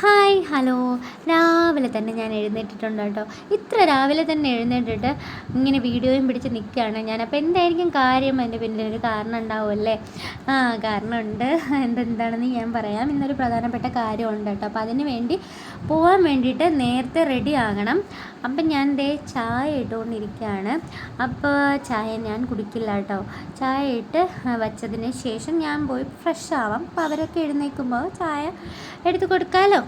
Hi hello. രാവിലെ തന്നെ ഞാൻ എഴുന്നേറ്റിട്ടുണ്ട് കേട്ടോ. ഇത്ര രാവിലെ തന്നെ എഴുന്നേറ്റിട്ട് ഇങ്ങനെ വീഡിയോയും പിടിച്ച് നിൽക്കുകയാണ് ഞാൻ. അപ്പോൾ എന്തായിരിക്കും കാര്യം? അതിന്റെ പിന്നിൽ ഒരു കാരണം ഉണ്ടാവുമല്ലേ ആ കാരണമുണ്ട്. എന്തെന്താണെന്ന് ഞാൻ പറയാം. ഇന്നൊരു പ്രധാനപ്പെട്ട കാര്യമുണ്ട് കേട്ടോ. അപ്പോൾ അതിന് വേണ്ടി പോകാൻ വേണ്ടിയിട്ട് നേരത്തെ റെഡി ആകണം. അപ്പം ഞാൻ ദേ ചായ ഇട്ടുകൊണ്ടിരിക്കുകയാണ്. അപ്പോൾ ചായ ഞാൻ കുടിക്കില്ല കേട്ടോ. ചായ ഇട്ട് വച്ചതിന് ശേഷം ഞാൻ പോയി ഫ്രഷ് ആവാം. അപ്പോൾ അവരൊക്കെ എഴുന്നേൽക്കുമ്പോൾ ചായ എടുത്ത് കൊടുക്കാമല്ലോ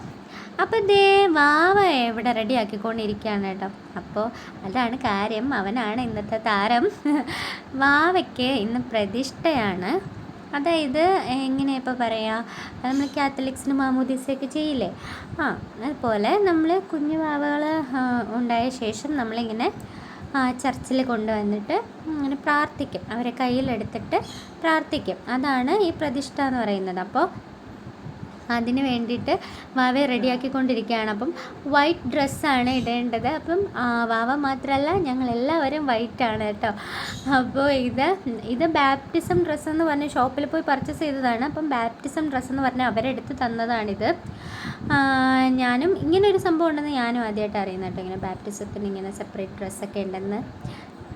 അപ്പം ദേ വാവ എവിടെ റെഡി ആക്കിക്കൊണ്ടിരിക്കുകയാണ് കേട്ടോ. അപ്പോൾ അതാണ് കാര്യം. അവനാണ് ഇന്നത്തെ താരം. വാവയ്ക്ക് ഇന്ന് പ്രതിഷ്ഠയാണ്. അതായത് എങ്ങനെ ഇപ്പോൾ പറയുക നമ്മൾ കാത്തലിക്സിന് മാമോദീസയൊക്കെ ചെയ്യില്ലേ? ആ അതുപോലെ നമ്മൾ കുഞ്ഞു വാവകൾ ഉണ്ടായ ശേഷം നമ്മളിങ്ങനെ ചർച്ചിൽ കൊണ്ടുവന്നിട്ട് അങ്ങനെ പ്രാർത്ഥിക്കും. അവരെ കയ്യിലെടുത്തിട്ട് പ്രാർത്ഥിക്കും. അതാണ് ഈ പ്രതിഷ്ഠ എന്ന് പറയുന്നത്. അപ്പോൾ അതിന് വേണ്ടിയിട്ട് വാവയെ റെഡിയാക്കിക്കൊണ്ടിരിക്കുകയാണ്. അപ്പം വൈറ്റ് ഡ്രസ്സാണ് ഇടേണ്ടത്. അപ്പം വാവ മാത്രമല്ല ഞങ്ങൾ എല്ലാവരും ആണ് കേട്ടോ. അപ്പോൾ ഇത് ഇത് ബാപ്റ്റിസം ഡ്രസ്സ് എന്ന് പറഞ്ഞ് ഷോപ്പിൽ പോയി പർച്ചേസ് ചെയ്തതാണ്. അപ്പം ബാപ്റ്റിസം ഡ്രസ്സ് എന്ന് പറഞ്ഞാൽ അവരെടുത്ത് തന്നതാണിത്. ഞാനും ഇങ്ങനെ ഒരു സംഭവം ഉണ്ടെന്ന് ഞാനും ആദ്യമായിട്ട് അറിയുന്നുണ്ട് ഇങ്ങനെ ബാപ്റ്റിസത്തിന് ഇങ്ങനെ സെപ്പറേറ്റ് ഡ്രസ്സൊക്കെ ഉണ്ടെന്ന്.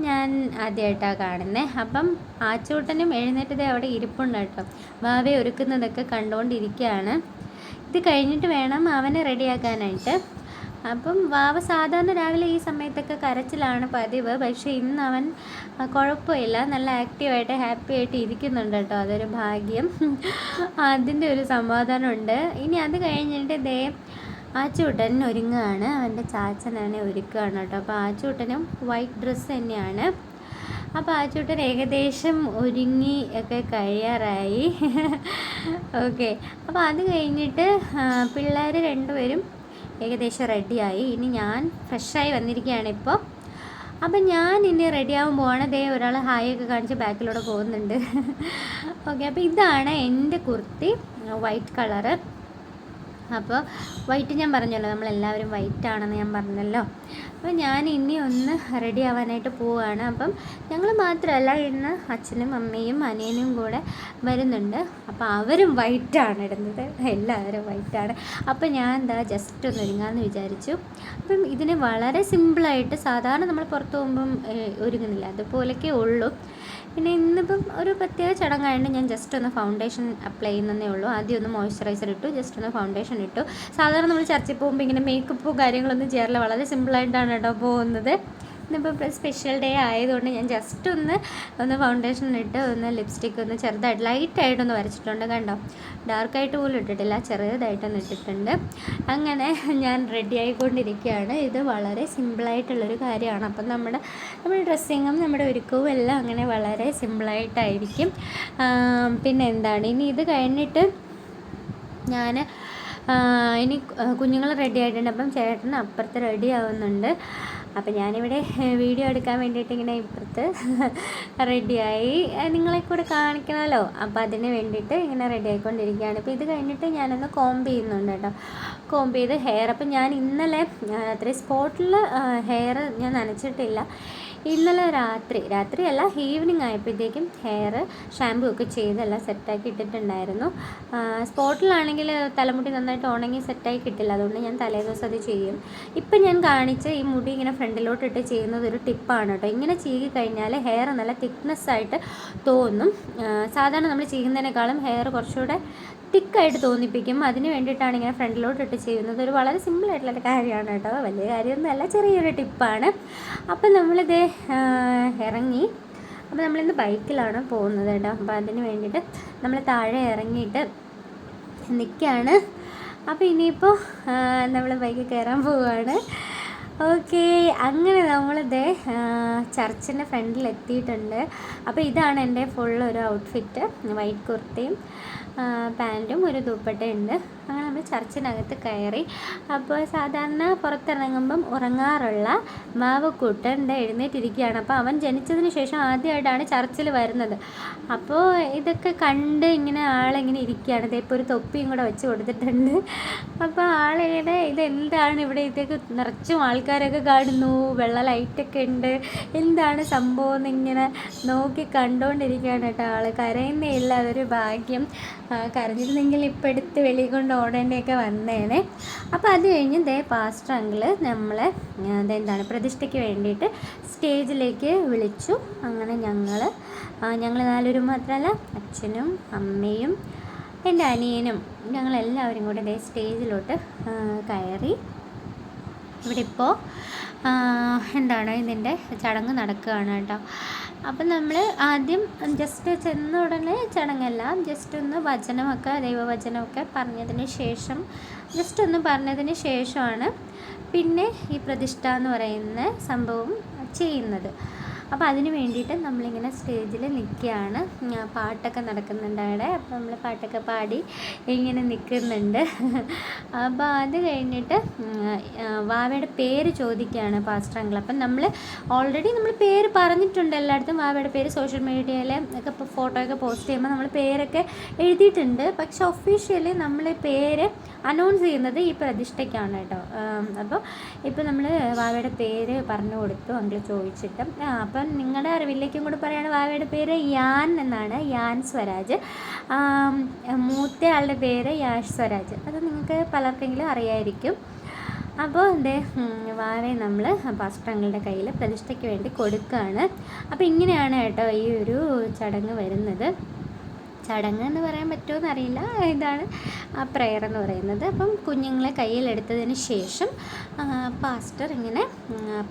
ഞാൻ ആദ്യമായിട്ടാണ് കാണുന്നത് അപ്പം ആച്ചൂട്ടനും എഴുന്നേറ്റത് അവിടെ ഇരിപ്പുണ്ട് കേട്ടോ. വാവെ ഒരുക്കുന്നതൊക്കെ കണ്ടുകൊണ്ടിരിക്കുകയാണ് ഇത് കഴിഞ്ഞിട്ട് വേണം അവനെ റെഡിയാക്കാനായിട്ട്. അപ്പം വാവ സാധാരണ രാവിലെ ഈ സമയത്തൊക്കെ കരച്ചിലാണ് പതിവ്. പക്ഷേ ഇന്ന് അവൻ കുഴപ്പമില്ല. നല്ല ആക്റ്റീവായിട്ട് ഹാപ്പി ആയിട്ട് ഇരിക്കുന്നുണ്ട് കേട്ടോ. അതൊരു ഭാഗ്യം. അതിന്റെ ഒരു സമാധാനമുണ്ട്. ഇനി അത് കഴിഞ്ഞിട്ട് ദേ ആച്ചൂട്ടൻ ഒരുങ്ങുകയാണ് അവന്റെ ചാച്ചനാണ് ഒരുക്കുകയാണ് കേട്ടോ. അപ്പോൾ ആച്ചൂട്ടനും വൈറ്റ് ഡ്രസ്സ് തന്നെയാണ്. അപ്പോൾ ആച്ചൂട്ടൻ ഏകദേശം ഒരുങ്ങി ഒക്കെ കഴിയാറായി. ഓക്കെ അപ്പോൾ അത് കഴിഞ്ഞിട്ട് പിള്ളേർ രണ്ടുപേരും ഏകദേശം റെഡിയായി ഇനി ഞാൻ ഫ്രഷായി വന്നിരിക്കുകയാണ് ഇപ്പോൾ. അപ്പം ഞാൻ ഇനി റെഡിയാവാൻ പോവാണ്. ദേ ഒരാൾ ഹായ് ഒക്കെ കാണിച്ച് ബാക്കിലൂടെ പോകുന്നുണ്ട്. ഓക്കെ അപ്പോൾ ഇതാണ് എന്റെ കുർത്തി വൈറ്റ് കളറ് അപ്പോൾ വൈറ്റ് ഞാൻ പറഞ്ഞല്ലോ നമ്മൾ എല്ലാവരും വൈറ്റ് ആണെന്ന് ഞാൻ പറഞ്ഞല്ലോ. അപ്പോൾ ഞാൻ ഇനി ഒന്ന് റെഡി ആവാനായിട്ട് പോവുകയാണ് അപ്പം ഞങ്ങൾ മാത്രമല്ല ഇന്ന് അച്ഛനും അമ്മയും അനിയനും കൂടെ വരുന്നുണ്ട്. അപ്പോൾ അവരും വൈറ്റാണ് ഇടുന്നത്. എല്ലാവരും വൈറ്റാണ് അപ്പോൾ ഞാൻ എന്താ ജസ്റ്റ് ഒന്ന് ഒരുങ്ങാമെന്ന് വിചാരിച്ചു. അപ്പം ഇതിന് വളരെ സിമ്പിളായിട്ട് സാധാരണ നമ്മൾ പുറത്ത് പോകുമ്പം ഒരുങ്ങുന്നില്ല. അതുപോലൊക്കെ ഉള്ളൂ. പിന്നെ ഇന്നിപ്പം ഒരു പ്രത്യേക ചടങ്ങായതുകൊണ്ട് ഞാൻ ജസ്റ്റ് ഒന്ന് ഫൗണ്ടേഷൻ അപ്ലൈ ചെയ്യുന്നതേ ഉള്ളൂ. ആദ്യം ഒന്ന് മോയ്സ്ചറൈസർ ഇട്ടു ജസ്റ്റ് ഒന്ന് ഫൗണ്ടേഷൻ ഇട്ടു. സാധാരണ നമ്മൾ ചർച്ചിൽ പോകുമ്പോൾ ഇങ്ങനെ മേക്കപ്പും കാര്യങ്ങളൊന്നും ചെയ്യാറില്ല. വളരെ സിമ്പിളായിട്ടാണ് കേട്ടോ പോകുന്നത്. ഇന്നിപ്പോൾ സ്പെഷ്യൽ ഡേ ആയതുകൊണ്ട് ഞാൻ ജസ്റ്റ് ഒന്ന് ഒന്ന് ഫൗണ്ടേഷൻ ഇട്ട് ഒന്ന് ലിപ്സ്റ്റിക്ക് ഒന്ന് ചെറുതായിട്ട് ലൈറ്റായിട്ടൊന്ന് വരച്ചിട്ടുണ്ട് കണ്ടോ? ഡാർക്കായിട്ട് പോലും ഇട്ടിട്ടില്ല ചെറുതായിട്ടൊന്ന് ഇട്ടിട്ടുണ്ട്. അങ്ങനെ ഞാൻ റെഡി ആയിക്കൊണ്ടിരിക്കുകയാണ്. ഇത് വളരെ സിമ്പിളായിട്ടുള്ളൊരു കാര്യമാണ്. അപ്പം നമ്മുടെ നമ്മുടെ ഡ്രസ്സിങ്ങും നമ്മുടെ ഒരുക്കവും എല്ലാം അങ്ങനെ വളരെ സിമ്പിളായിട്ടായിരിക്കും പിന്നെ എന്താണ്? ഇനി ഇത് കഴിഞ്ഞിട്ട് ഞാൻ ഇനി കുഞ്ഞുങ്ങൾ റെഡി ആയിട്ടുണ്ട്. അപ്പം ചേട്ടൻ അപ്പുറത്ത് റെഡി ആവുന്നുണ്ട്. അപ്പം ഞാനിവിടെ വീഡിയോ എടുക്കാൻ വേണ്ടിയിട്ട് ഇങ്ങനെ ഇപ്പുറത്ത് റെഡിയായി. നിങ്ങളെ കൂടെ കാണിക്കണമല്ലോ അപ്പോൾ അതിന് വേണ്ടിയിട്ട് ഇങ്ങനെ റെഡി ആയിക്കൊണ്ടിരിക്കുകയാണ് ഇപ്പോൾ ഇത് കഴിഞ്ഞിട്ട് ഞാനൊന്ന് കോംബ് ചെയ്യുന്നുണ്ട് കേട്ടോ. കോംബ് ചെയ്ത് ഹെയർ അപ്പം ഞാൻ ഇന്നലെ അത്രയും സ്പോട്ടിൽ ഹെയർ ഞാൻ നനച്ചിട്ടില്ല. ഇന്നലെ രാത്രി രാത്രിയല്ല ഈവനിങ് ആയപ്പോഴത്തേക്കും ഹെയർ ഷാമ്പു ഒക്കെ ചെയ്തെല്ലാം സെറ്റാക്കി ഇട്ടിട്ടുണ്ടായിരുന്നു. സ്പോട്ടിലാണെങ്കിൽ തലമുടി നന്നായിട്ട് ഉണങ്ങി സെറ്റായി കിട്ടില്ല. അതുകൊണ്ട് ഞാൻ തലേദിവസം അത് ചെയ്യും. ഇപ്പം ഞാൻ കാണിച്ച ഈ മുടി ഇങ്ങനെ ഫ്രണ്ടിലോട്ട് ഇട്ട് ചെയ്യുന്നത് ഒരു ടിപ്പാണ് കേട്ടോ. ഇങ്ങനെ ചെയ്ത് കഴിഞ്ഞാൽ ഹെയർ നല്ല തിക്നെസ് ആയിട്ട് തോന്നും. സാധാരണ നമ്മൾ ചെയ്യുന്നതിനേക്കാളും ഹെയർ കുറച്ചുകൂടെ തിക്കായിട്ട് തോന്നിപ്പിക്കും. അതിന് വേണ്ടിയിട്ടാണ് ഇങ്ങനെ ഫ്രണ്ടിലോട്ടിട്ട് ചെയ്യുന്നത്. ഒരു വളരെ സിമ്പിളായിട്ടുള്ള കാര്യമാണ് കേട്ടോ. വലിയ കാര്യമൊന്നുമല്ല ചെറിയൊരു ടിപ്പാണ്. അപ്പം നമ്മളിത് ഇറങ്ങി. അപ്പോൾ നമ്മളിന്ന് ബൈക്കിലാണ് പോകുന്നത് കേട്ടോ. അപ്പോൾ അതിന് വേണ്ടിയിട്ട് നമ്മൾ താഴെ ഇറങ്ങിയിട്ട് നിൽക്കുകയാണ്. അപ്പോൾ ഇനിയിപ്പോൾ നമ്മൾ ബൈക്കിൽ കയറാൻ പോവുകയാണ്. ഓക്കെ അങ്ങനെ നമ്മളിത് ചർച്ചിന്റെ ഫ്രണ്ടിൽ എത്തിയിട്ടുണ്ട് അപ്പോൾ ഇതാണ് എന്റെ ഫുൾ ഒരു ഔട്ട്ഫിറ്റ് വൈറ്റ് കുർത്തയും പാന്റും ഒരു ദുപ്പട്ടയുണ്ട്. അങ്ങനെ നമ്മൾ ചർച്ചിനകത്ത് കയറി. അപ്പോൾ സാധാരണ പുറത്തിറങ്ങുമ്പം ഉറങ്ങാറുള്ള മാവക്കൂട്ടന്റെ എഴുന്നേറ്റിരിക്കുകയാണ്. അപ്പോൾ അവൻ ജനിച്ചതിന് ശേഷം ആദ്യമായിട്ടാണ് ചർച്ചിൽ വരുന്നത്. അപ്പോൾ ഇതൊക്കെ കണ്ട് ഇങ്ങനെ ആളിങ്ങനെ ഇരിക്കുകയാണ്. ഇതിപ്പോൾ ഒരു തൊപ്പിയും കൂടെ വെച്ച് കൊടുത്തിട്ടുണ്ട്. അപ്പോൾ ആളിങ്ങനെ ഇതെന്താണ് ഇവിടെ ഇതൊക്കെ നിറച്ചും ആൾക്കാരൊക്കെ കാണുന്നു. വെള്ള ലൈറ്റൊക്കെ ഉണ്ട്. എന്താണ് സംഭവം എന്നിങ്ങനെ നോക്കി കണ്ടുകൊണ്ടിരിക്കുകയാണ് കേട്ടോ ആൾ കരയുന്നേ ഇല്ല. അതൊരു ഭാഗ്യം. കരഞ്ഞിരുന്നെങ്കിൽ ഇപ്പം എടുത്ത് വെളിയിൽ കൊണ്ട് ഓടേണ്ടിയൊക്കെ വന്നേനെ. അപ്പോൾ അത് കഴിഞ്ഞ് ദേ പാസ്റ്റർ അങ്കിൾ നമ്മളെ എന്താണ് പ്രതിഷ്ഠയ്ക്ക് വേണ്ടിയിട്ട് സ്റ്റേജിലേക്ക് വിളിച്ചു. അങ്ങനെ ഞങ്ങൾ ഞങ്ങൾ നാലുപേരും മാത്രമല്ല അച്ഛനും അമ്മയും എന്റെ അനിയനും ഞങ്ങളെല്ലാവരും കൂടെ ദേ സ്റ്റേജിലോട്ട് കയറി. ഇവിടെ ഇപ്പോൾ എന്താണ് ഇതിന്റെ ചടങ്ങ് നടക്കുകയാണ് കേട്ടോ. അപ്പം നമ്മൾ ആദ്യം ജസ്റ്റ് ചെന്ന ഉടനെ ചടങ്ങല്ല ജസ്റ്റ് ഒന്ന് വചനമൊക്കെ ദൈവവചനമൊക്കെ പറഞ്ഞതിന് ശേഷം ജസ്റ്റ് ഒന്ന് പറഞ്ഞതിന് ശേഷമാണ് പിന്നെ ഈ പ്രതിഷ്ഠ എന്ന് പറയുന്ന സംഭവം ചെയ്യുന്നത്. അപ്പോൾ അതിന് വേണ്ടിയിട്ട് നമ്മളിങ്ങനെ സ്റ്റേജിൽ നിൽക്കുകയാണ്. പാട്ടൊക്കെ നടക്കുന്നുണ്ട് അവിടെ. അപ്പോൾ നമ്മൾ പാട്ടൊക്കെ പാടി ഇങ്ങനെ നിൽക്കുന്നുണ്ട്. അപ്പോൾ അത് കഴിഞ്ഞിട്ട് വാവയുടെ പേര് ചോദിക്കുകയാണ് പാസ്റ്റർ അങ്കിൾ. അപ്പം നമ്മൾ ഓൾറെഡി നമ്മൾ പേര് പറഞ്ഞിട്ടുണ്ട് എല്ലായിടത്തും. വാവയുടെ പേര് സോഷ്യൽ മീഡിയയിൽ ഒക്കെ ഇപ്പോൾ ഫോട്ടോ ഒക്കെ പോസ്റ്റ് ചെയ്യുമ്പോൾ നമ്മൾ പേരൊക്കെ എഴുതിയിട്ടുണ്ട്. പക്ഷെ ഒഫീഷ്യലി നമ്മൾ പേര് അനൗൺസ് ചെയ്യുന്നത് ഈ പ്രതിഷ്ഠയ്ക്കാണ് കേട്ടോ. അപ്പോൾ ഇപ്പോൾ നമ്മൾ വാവയുടെ പേര് പറഞ്ഞു കൊടുത്തു അങ്കിൾ ചോദിച്ചിട്ട്. അപ്പം നിങ്ങളുടെ അറിവിലേക്കും കൂടി പറയുകയാണ് വാവയുടെ പേര് യാൻ എന്നാണ് യാൻ സ്വരാജ്. മൂത്ത ആളുടെ പേര് യാഷ് സ്വരാജ്. അത് നിങ്ങൾക്ക് പലർക്കെങ്കിലും അറിയായിരിക്കും. അപ്പോൾ എന്റെ വാവയെ നമ്മൾ പാസ്റ്റങ്ങളുടെ കയ്യിൽ പ്രതിഷ്ഠയ്ക്ക് വേണ്ടി കൊടുക്കുകയാണ് അപ്പോൾ ഇങ്ങനെയാണ് കേട്ടോ ഈ ഒരു ചടങ്ങ് വരുന്നത്. ചടങ്ങ് എന്ന് പറയാൻ പറ്റുമോ എന്നറിയില്ല. ഇതാണ് ആ പ്രെയർ എന്ന് പറയുന്നത്. അപ്പം കുഞ്ഞുങ്ങളെ കയ്യിലെടുത്തതിന് ശേഷം പാസ്റ്റർ ഇങ്ങനെ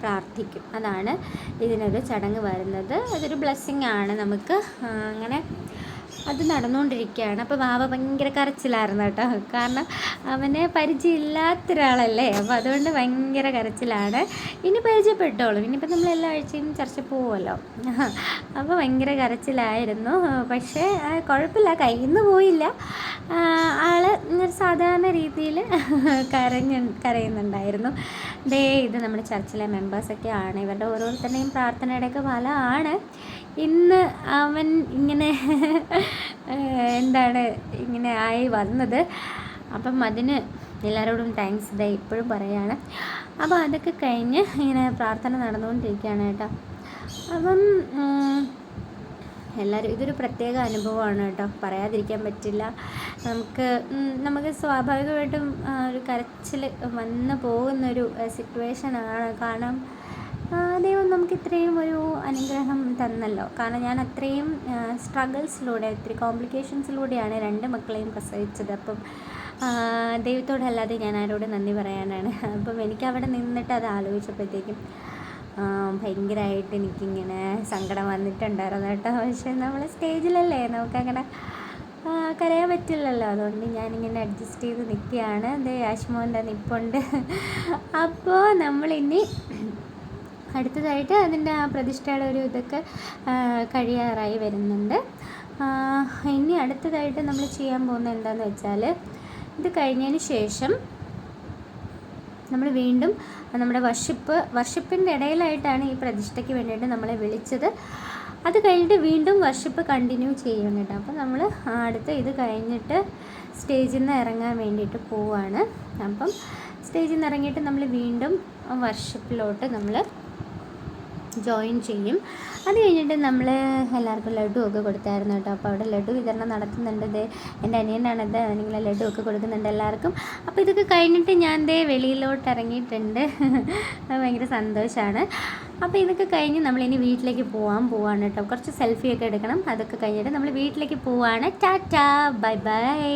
പ്രാർത്ഥിക്കും. അതാണ് ഇതിനൊരു ചടങ്ങ് വരുന്നത്. അതൊരു ബ്ലെസ്സിങ് ആണ് നമുക്ക് അങ്ങനെ അത് നടന്നുകൊണ്ടിരിക്കുകയാണ്. അപ്പോൾ വാവ ഭയങ്കര കരച്ചിലായിരുന്നു കേട്ടോ. കാരണം അവനെ പരിചയമില്ലാത്ത ഒരാളല്ലേ അപ്പോൾ അതുകൊണ്ട് ഭയങ്കര കരച്ചിലാണ്. ഇനി പരിചയപ്പെട്ടോളും. ഇനിയിപ്പോൾ നമ്മൾ എല്ലാ ആഴ്ചയും ചർച്ച പോവുമല്ലോ. അപ്പോൾ ഭയങ്കര കരച്ചിലായിരുന്നു. പക്ഷേ കുഴപ്പമില്ല. കയ്യിൽ നിന്ന് പോയില്ല ആൾ സാധാരണ രീതിയിൽ കരഞ്ഞ കരയുന്നുണ്ടായിരുന്നു. ദേ ഇത് നമ്മുടെ ചർച്ചിലെ മെമ്പേഴ്സൊക്കെ ആണ്. ഇവരുടെ ഓരോരുത്തരുടെയും പ്രാർത്ഥനയുടെയൊക്കെ ഫലമാണ്. ഇന്ന് അവൻ ഇങ്ങനെ എന്താണ് ഇങ്ങനെ ആയി വന്നത്. അപ്പം അതിന് എല്ലാവരോടും താങ്ക്സ് ഇതാ ഇപ്പോഴും പറയാണ്. അപ്പോൾ അതൊക്കെ കഴിഞ്ഞ് ഇങ്ങനെ പ്രാർത്ഥന നടന്നുകൊണ്ടിരിക്കുകയാണ് കേട്ടോ. അപ്പം എല്ലാവരും ഇതൊരു പ്രത്യേക അനുഭവമാണ് കേട്ടോ. പറയാതിരിക്കാൻ പറ്റില്ല. നമുക്ക് നമുക്ക് സ്വാഭാവികമായിട്ടും ഒരു കരച്ചിൽ വന്നു പോകുന്നൊരു സിറ്റുവേഷനാണ് കാരണം ദൈവം നമുക്ക് ഇത്രയും ഒരു അനുഗ്രഹം തന്നല്ലോ. കാരണം ഞാൻ അത്രയും സ്ട്രഗിൾസിലൂടെ ഒത്തിരി കോംപ്ലിക്കേഷൻസിലൂടെയാണ് രണ്ട് മക്കളെയും പ്രസവിച്ചത്. അപ്പം ദൈവത്തോടല്ലാതെ ഞാൻ ആരോട് നന്ദി പറയാനാണ്. അപ്പം എനിക്ക് അവിടെ നിന്നിട്ട് അത് ആലോചിച്ചപ്പോഴത്തേക്കും ഭയങ്കരമായിട്ട് എനിക്കിങ്ങനെ സങ്കടം വന്നിട്ടുണ്ടായിരുന്നു കേട്ടോ. പക്ഷെ നമ്മൾ സ്റ്റേജിലല്ലേ നമുക്കങ്ങനെ കരയാൻ പറ്റില്ലല്ലോ. അതുകൊണ്ട് ഞാനിങ്ങനെ അഡ്ജസ്റ്റ് ചെയ്ത് നിൽക്കുകയാണ്. എന്തേ യാഷ്മോന്റെ നിപ്പുണ്ട്. അപ്പോൾ നമ്മളിനി അടുത്തതായിട്ട് അതിന്റെ ആ പ്രതിഷ്ഠയുടെ ഒരു ഇതൊക്കെ കഴിയാറായി വരുന്നുണ്ട്. ഇനി അടുത്തതായിട്ട് നമ്മൾ ചെയ്യാൻ പോകുന്നത് എന്താണെന്ന് വെച്ചാൽ ഇത് കഴിഞ്ഞതിന് ശേഷം നമ്മൾ വീണ്ടും നമ്മുടെ വർഷിപ്പ് വർഷിപ്പിന്റെ ഇടയിലായിട്ടാണ് ഈ പ്രതിഷ്ഠയ്ക്ക് വേണ്ടിയിട്ട് നമ്മളെ വിളിച്ചത്. അത് കഴിഞ്ഞിട്ട് വീണ്ടും വർഷിപ്പ് കണ്ടിന്യൂ ചെയ്യണം കേട്ടോ. അപ്പോൾ നമ്മൾ അടുത്ത ഇത് കഴിഞ്ഞിട്ട് സ്റ്റേജിൽ നിന്ന് ഇറങ്ങാൻ വേണ്ടിയിട്ട് പോവാണ്. അപ്പം സ്റ്റേജിൽ നിന്ന് ഇറങ്ങിയിട്ട് നമ്മൾ വീണ്ടും വർഷിപ്പിലോട്ട് നമ്മൾ ജോയിൻ ചെയ്യും. അത് കഴിഞ്ഞിട്ട് നമ്മൾ എല്ലാവർക്കും ലഡു ഒക്കെ കൊടുത്തായിരുന്നു കേട്ടോ. അപ്പോൾ അവിടെ ലഡു വിതരണം നടത്തുന്നുണ്ട്. ഇത് എന്റെ അനിയനാണത് അവനിങ്ങനെ ലഡു ഒക്കെ കൊടുക്കുന്നുണ്ട് എല്ലാവർക്കും. അപ്പോൾ ഇതൊക്കെ കഴിഞ്ഞിട്ട് ഞാൻ ദേ വെളിയിലോട്ട് ഇറങ്ങിയിട്ടുണ്ട്. ഭയങ്കര സന്തോഷമാണ് അപ്പോൾ ഇതൊക്കെ കഴിഞ്ഞ് നമ്മളിനി വീട്ടിലേക്ക് പോകാൻ പോവാണ് കേട്ടോ. കുറച്ച് സെൽഫിയൊക്കെ എടുക്കണം. അതൊക്കെ കഴിഞ്ഞിട്ട് നമ്മൾ വീട്ടിലേക്ക് പോവാണ്. Tata bye bye.